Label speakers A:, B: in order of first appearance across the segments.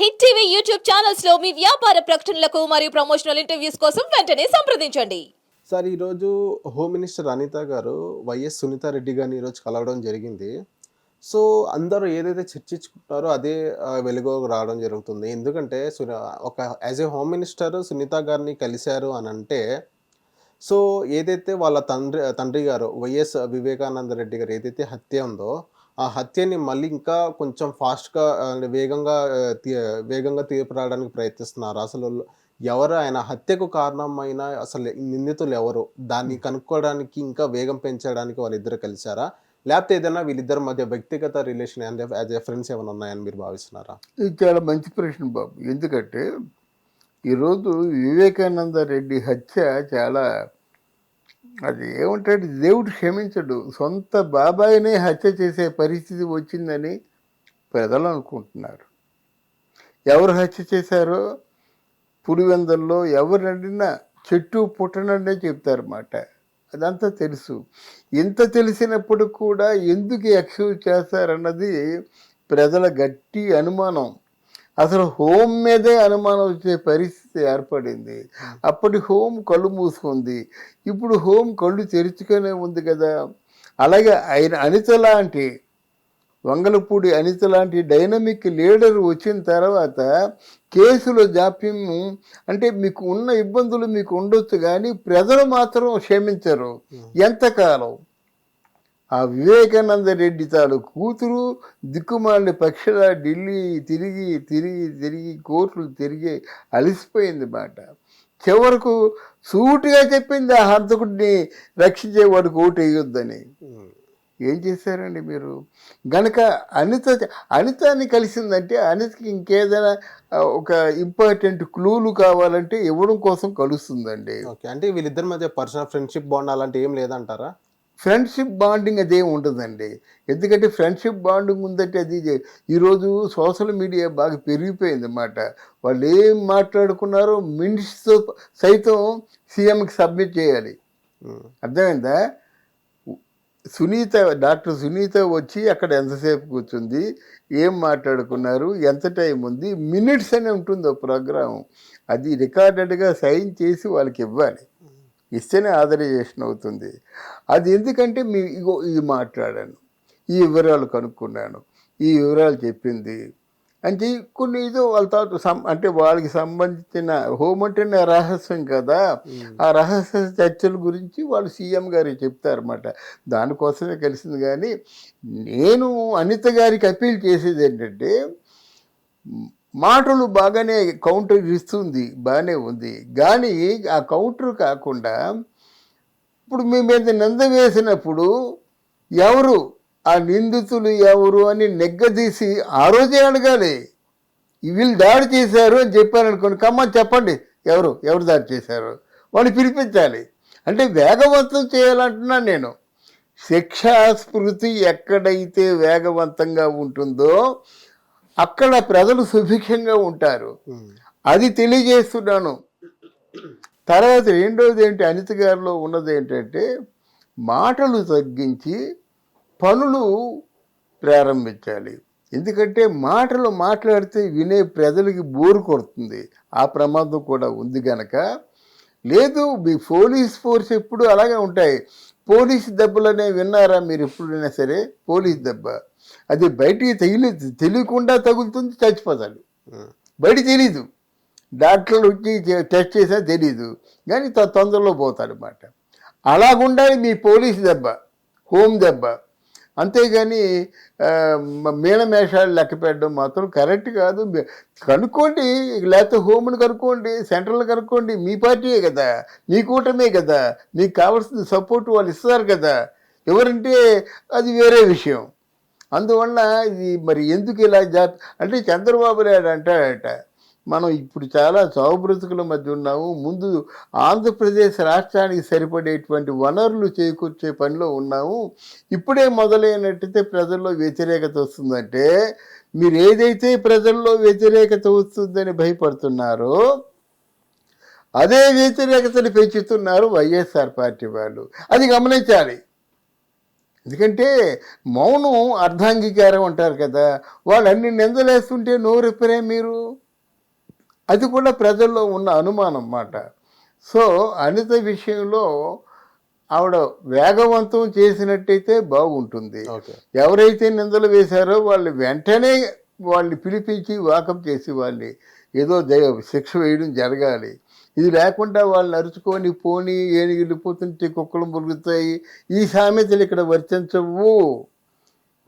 A: Hit TV YouTube ఛానల్స్లో మీ వ్యాపార ప్రకటనలకు మరియు ప్రమోషనల్ ఇంటర్వ్యూస్ కోసం వెంటనే సంప్రదించండి.
B: సార్ ఈరోజు హోమ్ మినిస్టర్ అనిత గారు వైఎస్ సునీత రెడ్డి గారిని ఈరోజు కలవడం జరిగింది. సో అందరూ ఏదైతే చర్చించుకుంటారో అదే వెలుగు రావడం జరుగుతుంది. ఎందుకంటే ఒక as a home minister Sunitha గారిని కలిశారు అని అంటే సో ఏదైతే వాళ్ళ తండ్రి తండ్రి గారు వైఎస్ వివేకానంద రెడ్డి గారు ఏదైతే హత్య ఉందో ఆ హత్యని మళ్ళీ ఇంకా కొంచెం ఫాస్ట్గా వేగంగా వేగంగా తీర్పురావడానికి ప్రయత్నిస్తున్నారు. అసలు ఎవరు ఆయన హత్యకు కారణమైన అసలు నిందితులు ఎవరు? దాన్ని కనుక్కోవడానికి ఇంకా వేగం పెంచడానికి వాళ్ళిద్దరు కలిశారా లేకపోతే ఏదైనా వీళ్ళిద్దరి మధ్య వ్యక్తిగత రిలేషన్ యాజ్ ఎ ఫ్రెండ్స్ ఏమైనా ఉన్నాయని మీరు భావిస్తున్నారా?
C: ఇది చాలా మంచి ప్రశ్న బాబు. ఎందుకంటే ఈరోజు వివేకానంద రెడ్డి హత్య చాలా అది ఏమంటాడు? దేవుడు క్షమించడు. సొంత బాబాయినే హత్య చేసే పరిస్థితి వచ్చిందని ప్రజలు అనుకుంటున్నారు. ఎవరు హత్య చేశారో పులివెందల్లో ఎవరు నడినా చెట్టు పుట్టననే చెప్తారన్నమాట అదంతా తెలుసు. ఇంత తెలిసినప్పుడు కూడా ఎందుకు ఎక్స్క్యూజ్ చేస్తారన్నది ప్రజల గట్టి అనుమానం. అసలు హోమ్ మీదే అనుమానం వచ్చే పరిస్థితి ఏర్పడింది. అప్పటి హోమ్ కళ్ళు మూసుకుంది. ఇప్పుడు హోమ్ కళ్ళు తెరుచుకునే ఉంది కదా. అలాగే ఆయన అనిత లాంటి వంగలపూడి అనిత లాంటి డైనమిక్ లీడర్ వచ్చిన తర్వాత కేసుల జాప్యం అంటే మీకు ఉన్న ఇబ్బందులు మీకు ఉండొచ్చు కానీ ప్రజలు మాత్రం క్షమించరు. ఎంతకాలం? ఆ వివేకానంద రెడ్డి తాను కూతురు దిక్కుమాలిన పక్షుల ఢిల్లీ తిరిగి తిరిగి తిరిగి కోర్టులు తిరిగి అలసిపోయింది మాట. చివరకు సూటిగా చెప్పింది ఆ హంతకుడిని రక్షించే వాడికి ఓటు వేయొద్దని. ఏం చేశారండి మీరు? గనక అనిత అనితని కలిసిందంటే అనితకి ఇంకేదైనా ఒక ఇంపార్టెంట్ క్లూలు కావాలంటే ఇవ్వడం కోసం కలుస్తుందండి.
B: ఓకే. అంటే వీళ్ళిద్దరి మధ్య పర్సనల్ ఫ్రెండ్షిప్ బాండ్ అలాంటి ఏం లేదంటారా?
C: ఫ్రెండ్షిప్ బాండింగ్ అదేం ఉండదండి ఎందుకంటే ఫ్రెండ్షిప్ బాండింగ్ ఉందంటే అది ఈరోజు సోషల్ మీడియా బాగా పెరిగిపోయింది అన్నమాట వాళ్ళు ఏం మాట్లాడుకున్నారో మినిట్స్తో సైతం సీఎంకి సబ్మిట్ చేయాలి. అర్థమైందా? సునీత డాక్టర్ సునీత వచ్చి అక్కడ ఎంతసేపు కూర్చుంది? ఏం మాట్లాడుకున్నారు? ఎంత టైం ఉంది? మినిట్స్ అని ఉంటుంది ప్రోగ్రాం అది రికార్డెడ్గా సైన్ చేసి వాళ్ళకి ఇవ్వాలి. ఇస్తేనే ఆథరైజేషన్ అవుతుంది. అది ఎందుకంటే మీ ఇగో ఇది మాట్లాడాను ఈ వివరాలు కనుక్కున్నాను ఈ వివరాలు చెప్పింది అంటే కొన్ని ఏదో వాళ్ళ తాత సం అంటే వాళ్ళకి సంబంధించిన హోమ్ అంటేనే రహస్యం కదా. ఆ రహస్య చర్చల గురించి వాళ్ళు సీఎం గారికి చెప్తారన్నమాట. దానికోసమే కలిసింది కానీ నేను అనిత గారికి అప్పీల్ చేసేది ఏంటంటే మాటలు బాగానే కౌంటర్ ఇస్తుంది బాగానే ఉంది. కానీ ఆ కౌంటర్ కాకుండా ఇప్పుడు మీ మీద నింద వేసినప్పుడు ఎవరు? ఆ నిందితులు ఎవరు అని నెగ్గదీసి ఆ రోజే అడగాలి. వీళ్ళు దాడి చేశారు అని చెప్పారనుకోండి కమ్మని చెప్పండి ఎవరు? ఎవరు దాడి చేశారు? వాళ్ళు పిలిపించాలి. అంటే వేగవంతం చేయాలంటున్నాను నేను. శిక్షాస్మృతి ఎక్కడైతే వేగవంతంగా ఉంటుందో అక్కడ ప్రజలు సుభిక్షంగా ఉంటారు. అది తెలియజేస్తున్నాను. తర్వాత రెండోది ఏంటి అనిత గారిలో ఉన్నది ఏంటంటే మాటలు తగ్గించి పనులు ప్రారంభించాలి. ఎందుకంటే మాటలు మాట్లాడితే వినే ప్రజలకి బోరు కొడుతుంది. ఆ ప్రమాదం కూడా ఉంది గనక. లేదు మీ పోలీస్ ఫోర్స్ ఎప్పుడు అలాగే ఉంటాయి. పోలీస్ దెబ్బలనే విన్నారా మీరు ఎప్పుడైనా సరే? పోలీస్ దెబ్బ. అది బయటికి తగిలి తెలియకుండా తగులుతుంది చచ్చిపోతాడు. బయట తెలీదు. డాక్టర్లు వచ్చి టెస్ట్ చేసినా తెలీదు. కానీ త- తొందరలో పోతాడనమాట అలాగుండాలి మీ పోలీస్ దెబ్బ హోమ్ దెబ్బ. అంతేగాని మీనమేషాలు లెక్క పెట్టడం మాత్రం కరెక్ట్ కాదు. కనుక్కోండి లేకపోతే హోమ్ని కనుక్కోండి సెంట్రల్ని కనుక్కోండి. మీ పార్టీయే కదా మీ కూటమే కదా మీకు కావాల్సిన సపోర్ట్ వాళ్ళు ఇస్తారు కదా. ఎవరంటే అది వేరే విషయం. అందువల్ల ఇది మరి ఎందుకు ఇలా జాబ్ అంటే చంద్రబాబు నాయుడు అంటాడట మనం ఇప్పుడు చాలా చావు బ్రతుకుల మధ్య ఉన్నాము ముందు ఆంధ్రప్రదేశ్ రాష్ట్రానికి సరిపడేటువంటి వనరులు చేకూర్చే పనిలో ఉన్నాము ఇప్పుడే మొదలైనట్టయితే ప్రజల్లో వ్యతిరేకత వస్తుందంటే మీరు ఏదైతే ప్రజల్లో వ్యతిరేకత వస్తుందని భయపడుతున్నారో అదే వ్యతిరేకతను పెంచుతున్నారు వైఎస్ఆర్ పార్టీ వాళ్ళు. అది గమనించాలి. ఎందుకంటే మౌనం అర్ధాంగీకారం అంటారు కదా వాళ్ళు అన్ని నిందలేస్తుంటే నోరెప్పరే మీరు? అది కూడా ప్రజల్లో ఉన్న అనుమానం మాట సో అనిత విషయంలో ఆవిడ వేగవంతం చేసినట్టయితే బాగుంటుంది. ఎవరైతే నిందలు వేశారో వాళ్ళు వెంటనే వాళ్ళని పిలిపించి వాకప్ చేసి వాళ్ళని ఏదో శిక్ష వేయడం జరగాలి. ఇది లేకుండా వాళ్ళని అరుచుకొని పోని ఏనుగు వెళ్ళిపోతుంటే కుక్కలు మురుగుతాయి. ఈ సామెతలు ఇక్కడ వర్తించవు.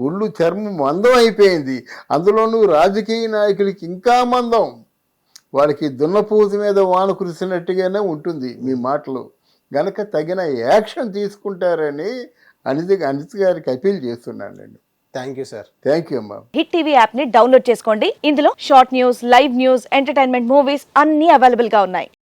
C: ఒళ్ళు చర్మం మందం అయిపోయింది. అందులోనూ రాజకీయ నాయకులకి ఇంకా మందం. వాళ్ళకి దున్నపూత మీద వాన కురిసినట్టుగానే ఉంటుంది మీ మాటలు. గనక తగిన యాక్షన్ తీసుకుంటారని అనిత అనిత గారికి అపీల్ చేస్తున్నానండి
B: thank you sir.
C: Thank you అమ్మా.
D: హిట్ టీవీ యాప్ని డౌన్లోడ్ చేసుకోండి. ఇందులో short news live news entertainment movies అన్ని అవైలబుల్గా ఉన్నాయి.